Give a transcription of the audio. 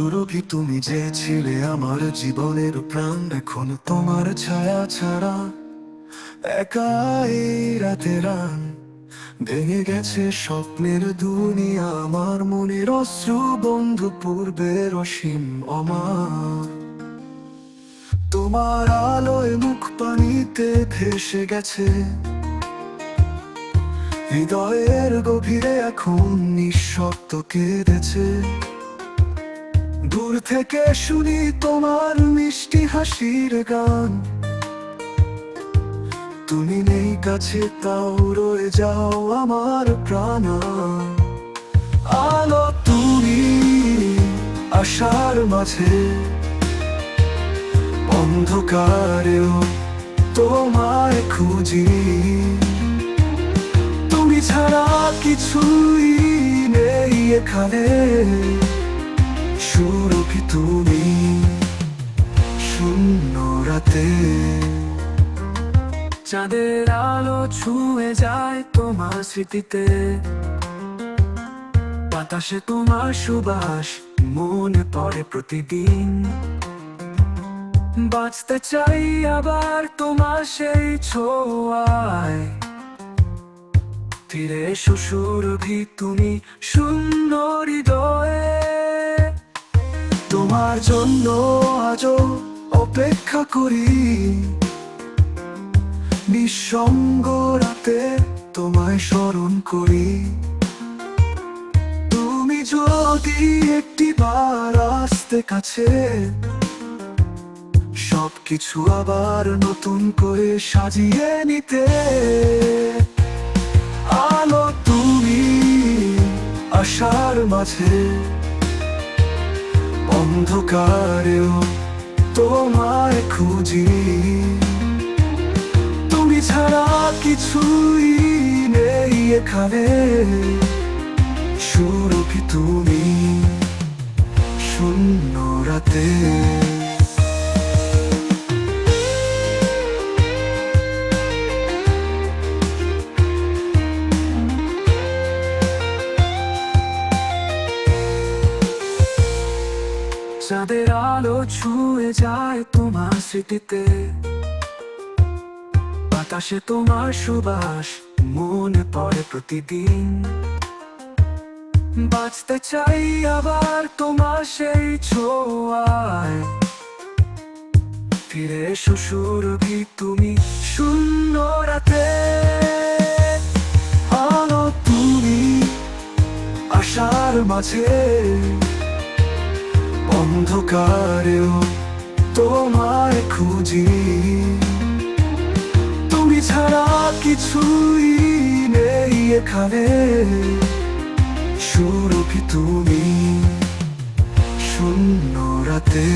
সুরভি, তুমি যে ছিলে আমার জীবনের প্রাণ, এখন তোমার ছায়া ছাড়া একাই রাতে রান। ভেঙে গেছে স্বপ্নের দুনিয়া, আমার মনের অশ্রু বন্ধু পূর্বের অসীম অমার। তোমার আলোয় মুখ পানিতে ভেসে গেছে। হৃদয়ের গভীরে এখন নিঃশব্দ কেঁদেছে। দূর থেকে শুনি তোমার মিষ্টি হাসির গান। তুমি নেই কাছে, তাও রয়ে যাও আমার প্রাণ। আলো তুমি আশার মাঝে। অন্ধকারেও তোমায় খুঁজি। তুমি ছাড়া কিছুই নেই এখানে। সুরভি তুমি শূন্য রাতে? চাঁদের আলো ছুঁয়ে যায় তোমার স্মৃতিতে। বাতাসে তোমার সুবাস, মনে পড়ে প্রতিদিন। বাঁচতে চাই আবার তোমার সেই ছোঁয়ায়। ফিরে এসো সুরভি, তুমি সুন্দর হৃদয়ে। তোমার জন্য আজও অপেক্ষা করি। নিঃসঙ্গ রাতে তোমায় স্মরণ করি। তুমি যদি একটি বার আসতে কাছে, সবকিছু আবার নতুন করে সাজিয়ে নিতে। আলো তুমি আশার মাঝে অন্ধকারেও তোমায় খুঁজি। তুমি ছাড়া কিছুই নেই এখানে। সুরভি তুমি শূন্য রাতে। চাঁদের আলো ছুঁয়ে যায় তোমার স্মৃতিতে। বাতাসে তোমার সুবাস, মনে পড়ে প্রতিদিন। বাঁচতে চাই আবার তোমার সেই ছোঁয়ায়। ফিরে এসো সুরভি, তুমি শূন্য রাতে। আলো তুমি আশার মাঝে। অন্ধকারেও তোমায় খুঁজি। তুমি ছাড়া কিছুই নেই এখানে। সুরভি তুমি শূন্য রাতে।